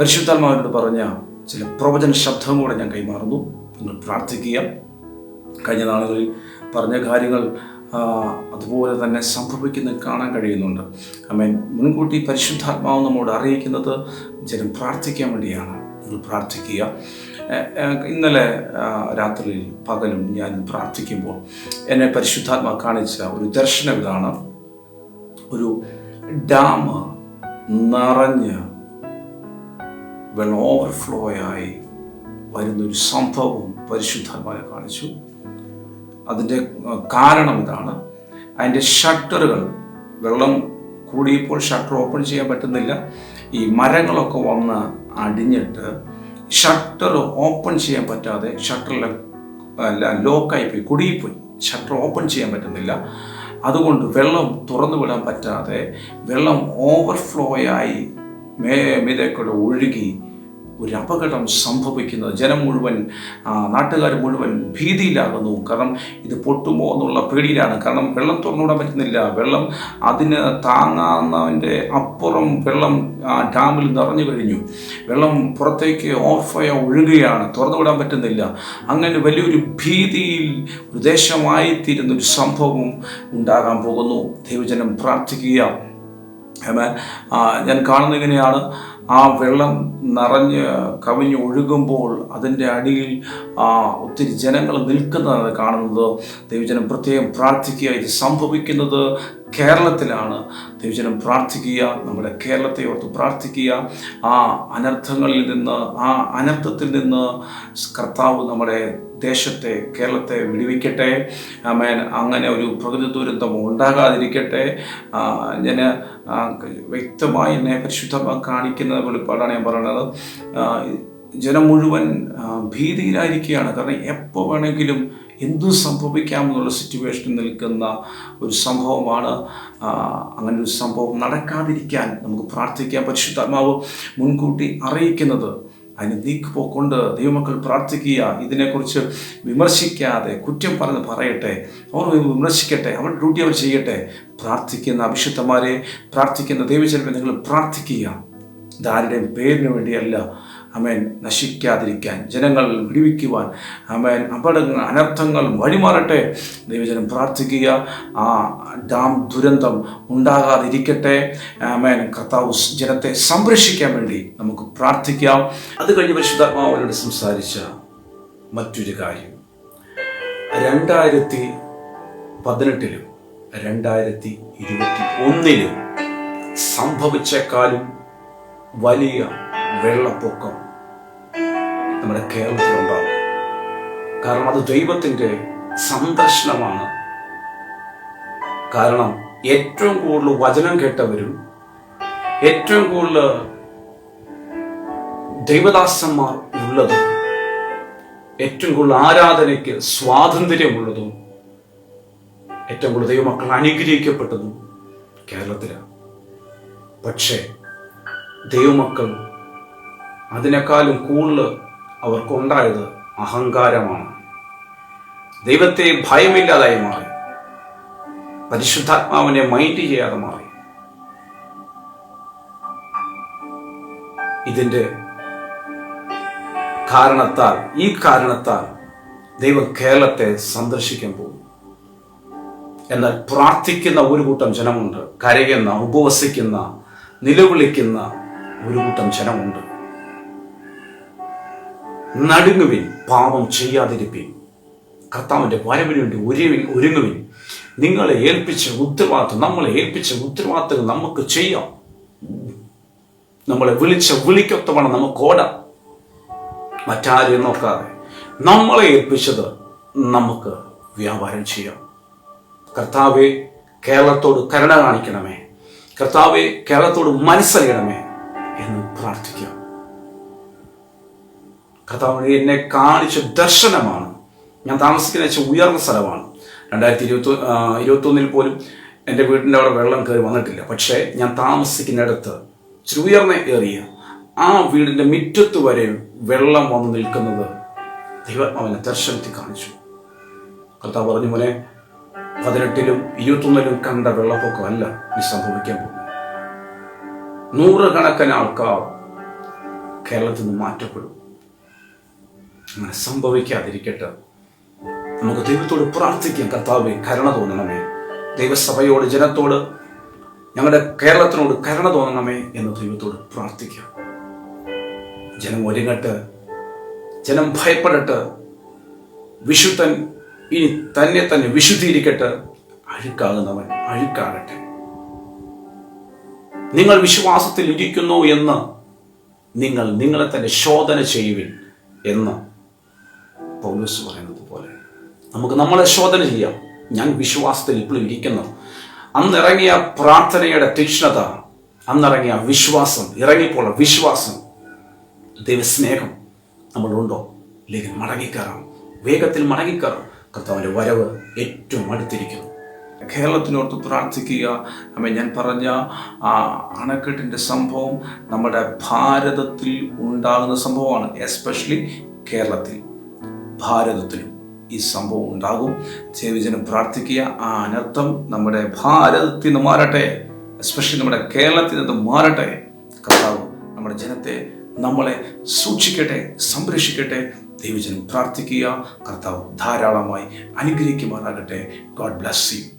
പരിശുദ്ധാത്മാവിനോട് പറഞ്ഞ ചില പ്രവചന ശബ്ദവും കൂടെ ഞാൻ കൈമാറുന്നു. നിങ്ങൾ പ്രാർത്ഥിക്കുക. കഴിഞ്ഞ നാളുകളിൽ പറഞ്ഞ കാര്യങ്ങൾ അതുപോലെ തന്നെ സംഭവിക്കുന്ന കാണാൻ കഴിയുന്നുണ്ട്. അമേൻ മുൻകൂട്ടി പരിശുദ്ധാത്മാവ് നമ്മോട് അറിയിക്കുന്നത് ജനം പ്രാർത്ഥിക്കാൻ വേണ്ടിയാണ്. നിങ്ങൾ പ്രാർത്ഥിക്കുക. ഇന്നലെ രാത്രിയിൽ പകലും ഞാൻ പ്രാർത്ഥിക്കുമ്പോൾ എന്നെ പരിശുദ്ധാത്മാ കാണിച്ച ഒരു ദർശനം ഇതാണ്. ഒരു ഡാം നിറഞ്ഞ് വെള്ളം ആയി വരുന്നൊരു സംഭവം പരിശുദ്ധമായി കാണിച്ചു. അതിന്റെ കാരണം ഇതാണ്. അതിന്റെ ഷട്ടറുകൾ വെള്ളം കൂടിയപ്പോൾ ഷട്ടർ ഓപ്പൺ ചെയ്യാൻ പറ്റുന്നില്ല. ഈ മരങ്ങളൊക്കെ വന്ന് അടിഞ്ഞിട്ട് ഷട്ടർ ഓപ്പൺ ചെയ്യാൻ പറ്റാതെ ഷട്ടറിലെ അല്ല ലോക്കായിപ്പോയി കുടുങ്ങിപ്പോയി. ഷട്ടർ ഓപ്പൺ ചെയ്യാൻ പറ്റുന്നില്ല. അതുകൊണ്ട് വെള്ളം തുറന്നു വിടാൻ പറ്റാതെ വെള്ളം ഓവർഫ്ലോ മേ മീതേക്കൂടെ ഒഴുകി ഒരു അപകടം സംഭവിക്കുന്നത്. ജനം മുഴുവൻ നാട്ടുകാർ മുഴുവൻ ഭീതിയിലാകുന്നു. കാരണം ഇത് പൊട്ടുമോ എന്നുള്ള പേടിയിലാണ്. കാരണം വെള്ളം തുറന്നുവിടാൻ പറ്റുന്നില്ല. വെള്ളം അതിന് താങ്ങാവുന്നതിന്റെ അപ്പുറം വെള്ളം ഡാമിൽ നിറഞ്ഞു കഴിഞ്ഞു. വെള്ളം പുറത്തേക്ക് ഓഫായ ഒഴുകുകയാണ്. തുറന്നുവിടാൻ പറ്റുന്നില്ല. അങ്ങനെ വലിയൊരു ഭീതിയിൽ ഒരു ദേശമായി ഒരു സംഭവം ഉണ്ടാകാൻ പോകുന്നു. ദൈവജനം പ്രാർത്ഥിക്കുക. ഞാൻ കാണുന്ന ഇങ്ങനെയാണ്. ആ വെള്ളം നിറഞ്ഞ് കവിഞ്ഞ് ഒഴുകുമ്പോൾ അതിന്റെ അടിയിൽ ഒത്തിരി ജനങ്ങൾ നിൽക്കുന്നതാണ് കാണുന്നത്. ദൈവജനം പ്രത്യേകം പ്രാർത്ഥിക്കുക. ഇത് സംഭവിക്കുന്നത് കേരളത്തിലാണ് ദൈവജനം പ്രാർത്ഥിക്കുക നമ്മുടെ കേരളത്തെ ഓർത്ത് പ്രാർത്ഥിക്കുക. ആ അനർത്ഥങ്ങളിൽ നിന്ന് ആ അനർത്ഥത്തിൽ നിന്ന് കർത്താവ് നമ്മുടെ ദേശത്തെ കേരളത്തെ വിടിവിക്കട്ടെ. ആമേൻ. അങ്ങനെ ഒരു പ്രകൃതി ദുരന്തം ഉണ്ടാകാതിരിക്കട്ടെ. ഞാൻ വ്യക്തമായി എന്നെ പരിശുദ്ധമായി കാണിക്കുന്ന വെളിപ്പാടാണ് ഞാൻ പറയുന്നത്. ജനം മുഴുവൻ ഭീതിയിലായിരിക്കുകയാണ്. കാരണം എപ്പോൾ വേണമെങ്കിലും എന്തു സംഭവിക്കാമെന്നുള്ള സിറ്റുവേഷനിൽ നിൽക്കുന്ന ഒരു സംഭവമാണ്. അങ്ങനെ ഒരു സംഭവം നടക്കാതിരിക്കാൻ നമുക്ക് പ്രാർത്ഥിക്കാൻ പരിശുദ്ധാത്മാവ് മുൻകൂട്ടി അറിയിക്കുന്നത് അതിന് നീക്കുപോക്കൊണ്ട് ദൈവമക്കൾ പ്രാർത്ഥിക്കുക. ഇതിനെക്കുറിച്ച് വിമർശിക്കാതെ കുറ്റം പറഞ്ഞ് പറയട്ടെ. അവർ വിമർശിക്കട്ടെ. അവർ ഡ്യൂട്ടി അവർ ചെയ്യട്ടെ. പ്രാർത്ഥിക്കുന്ന അഭിഷുദ്ധന്മാരെ പ്രാർത്ഥിക്കുന്ന ദൈവചരമെ നിങ്ങൾ പ്രാർത്ഥിക്കുക. ഇതാരുടെയും പേരിന് വേണ്ടിയല്ല അമേൻ നശിക്കാതിരിക്കാൻ ജനങ്ങൾ വിടുവിക്കുവാൻ അമേൻ അപകടങ്ങൾ അനർത്ഥങ്ങൾ വഴിമാറട്ടെ. ദൈവജനം പ്രാർത്ഥിക്കുക. ആ ഡാം ദുരന്തം ഉണ്ടാകാതിരിക്കട്ടെ. അമേൻ കർത്താവ് ജനത്തെ സംരക്ഷിക്കാൻ വേണ്ടി നമുക്ക് പ്രാർത്ഥിക്കാം. അത് കഴിഞ്ഞ് പരിശുദ്ധാത്മാവരോട് സംസാരിച്ച മറ്റൊരു കാര്യം. രണ്ടായിരത്തി പതിനെട്ടിലും രണ്ടായിരത്തി ഇരുപത്തി ഒന്നിലും സംഭവിച്ചേക്കാളും വലിയ വെള്ളപ്പൊക്കം നമ്മുടെ കേരളത്തിലുണ്ടാകും കാരണം അത് ദൈവത്തിന്റെ സന്ദർശനമാണ്. കാരണം ഏറ്റവും കൂടുതൽ വചനം കേട്ടവരും ഏറ്റവും കൂടുതൽ ദൈവദാസന്മാർ ഉള്ളതും ഏറ്റവും കൂടുതൽ ആരാധനയ്ക്ക് സ്വാതന്ത്ര്യമുള്ളതും ഏറ്റവും കൂടുതൽ ദൈവമക്കൾ അനുഗ്രഹിക്കപ്പെട്ടതും കേരളത്തിലാണ്. പക്ഷേ ദൈവമക്കൾ അതിനേക്കാളും കൂടുതൽ അവർക്കുണ്ടായത് അഹങ്കാരമാണ്. ദൈവത്തെ ഭയമില്ലാതായി മാറി. പരിശുദ്ധാത്മാവിനെ മൈൻഡ് ചെയ്യാതെ മാറി. ഇതിന്റെ കാരണത്താൽ ഈ കാരണത്താൽ ദൈവം കേരളത്തെ സന്ദർശിക്കാൻ പോകും എന്നാൽ പ്രാർത്ഥിക്കുന്ന ഒരു കൂട്ടം ജനമുണ്ട് കരയുന്ന ഉപവസിക്കുന്ന നിലവിളിക്കുന്ന ഒരു കൂട്ടം ജനമുണ്ട്. നടുങ്ങുവിൻ പാപം ചെയ്യാതിരിപ്പിൻ. കർത്താവിന്റെ വരവിന് വേണ്ടി ഒരുവിൻ ഒരുങ്ങുവിൻ. നിങ്ങളെ ഏൽപ്പിച്ച ഉത്തരവാദിത്വം നമ്മളെ ഏൽപ്പിച്ച ഉത്തരവാദിത്തങ്ങൾ നമുക്ക് ചെയ്യാം. നമ്മളെ വിളിച്ച വിളിക്കൊത്തവണ്ണം നമുക്ക് ഓടാം. മറ്റാരെയും നോക്കാതെ നമ്മളെ ഏൽപ്പിച്ചത് നമുക്ക് വ്യാപാരം ചെയ്യാം. കർത്താവെ കേരളത്തോട് കരുണ കാണിക്കണമേ. കർത്താവെ കേരളത്തോട് മനസ്സറിയണമേ എന്ന് പ്രാർത്ഥിക്കാം. കർത്താവ് എന്നെ കാണിച്ച ദർശനമാണ്. ഞാൻ താമസിക്കുന്ന വെച്ച ഉയർന്ന സ്ഥലമാണ്. രണ്ടായിരത്തി ഇരുപത്തി ഇരുപത്തൊന്നിൽ പോലും എന്റെ വീടിന്റെ അവിടെ വെള്ളം കയറി വന്നിട്ടില്ല. പക്ഷേ ഞാൻ താമസിക്കുന്നിടത്ത് ഇച്ചിരി ഉയർന്ന ഏറിയ ആ വീടിന്റെ മുറ്റത്ത് വരെ വെള്ളം വന്ന് നിൽക്കുന്നത് ദൈവാത്മാവിനെ ദർശനത്തിൽ കാണിച്ചു. കർത്താവ് പറഞ്ഞു മോനെ പതിനെട്ടിലും ഇരുപത്തൊന്നിലും കണ്ട വെള്ളപ്പൊക്കമല്ല ഈ സംഭവിക്കാൻ പോകുന്നത്. നൂറുകണക്കിന് ആൾക്കാർ കേരളത്തിൽ നിന്ന് മാറ്റപ്പെടും. അങ്ങനെ സംഭവിക്കാതിരിക്കട്ടെ. നമുക്ക് ദൈവത്തോട് പ്രാർത്ഥിക്കാം കർത്താവെ കരുണ തോന്നണമേ. ദൈവസഭയോട് ജനത്തോട് ഞങ്ങളുടെ കേരളത്തിനോട് കരുണ തോന്നണമേ എന്ന് ദൈവത്തോട് പ്രാർത്ഥിക്കാം. ജനം ഒരുങ്ങട്ട്. ജനം ഭയപ്പെടട്ട്. വിശുദ്ധൻ ഇനി തന്നെ തന്നെ വിശുദ്ധീകരിക്കട്ടെ. അഴുക്കാകുന്നവൻ അഴുക്കാകട്ടെ. നിങ്ങൾ വിശ്വാസത്തിൽ ഇരിക്കുന്നു എന്ന് നിങ്ങൾ നിങ്ങളെ തന്നെ ശോധന ചെയ്യുവിൻ എന്ന് പൗലോസ് പറയുന്നത് പോലെ നമുക്ക് നമ്മളെ ശോധന ചെയ്യാം. ഞാൻ വിശ്വാസത്തിൽ ഇപ്പോഴും ഇരിക്കുന്നു. അന്നിറങ്ങിയ പ്രാർത്ഥനയുടെ തീക്ഷ്ണത അന്നിറങ്ങിയ വിശ്വാസം ഇറങ്ങിപ്പോള വിശ്വാസം ദൈവസ്നേഹം നമ്മളുണ്ടോ ഇല്ലെങ്കിൽ മടങ്ങിക്കയറാം. വേഗത്തിൽ മടങ്ങിക്കയറാം. കർത്താവിന്റെ വരവ് ഏറ്റവും അടുത്തിരിക്കുന്നു. കേരളത്തിനോർത്ത് പ്രാർത്ഥിക്കുക. അമ്മ ഞാൻ പറഞ്ഞ ആ അണക്കെട്ടിന്റെ സംഭവം നമ്മുടെ ഭാരതത്തിൽ ഉണ്ടാകുന്ന സംഭവമാണ് എസ്പെഷ്യലി കേരളത്തിൽ. ഭാരതത്തിലും ഈ സംഭവം ഉണ്ടാകും. ദേവിജനം പ്രാർത്ഥിക്കുക. ആ അനർത്ഥം നമ്മുടെ ഭാരതത്തിൽ നിന്ന് മാറട്ടെ. എസ്പെഷ്യലി നമ്മുടെ കേരളത്തിൽ നിന്ന് മാറട്ടെ. കർത്താവ് നമ്മുടെ ജനത്തെ നമ്മളെ സൂക്ഷിക്കട്ടെ സംരക്ഷിക്കട്ടെ. ദൈവജനം പ്രാർത്ഥിക്കുക. കർത്താവ് ധാരാളമായി അനുഗ്രഹിക്കുമാറാകട്ടെ. God bless you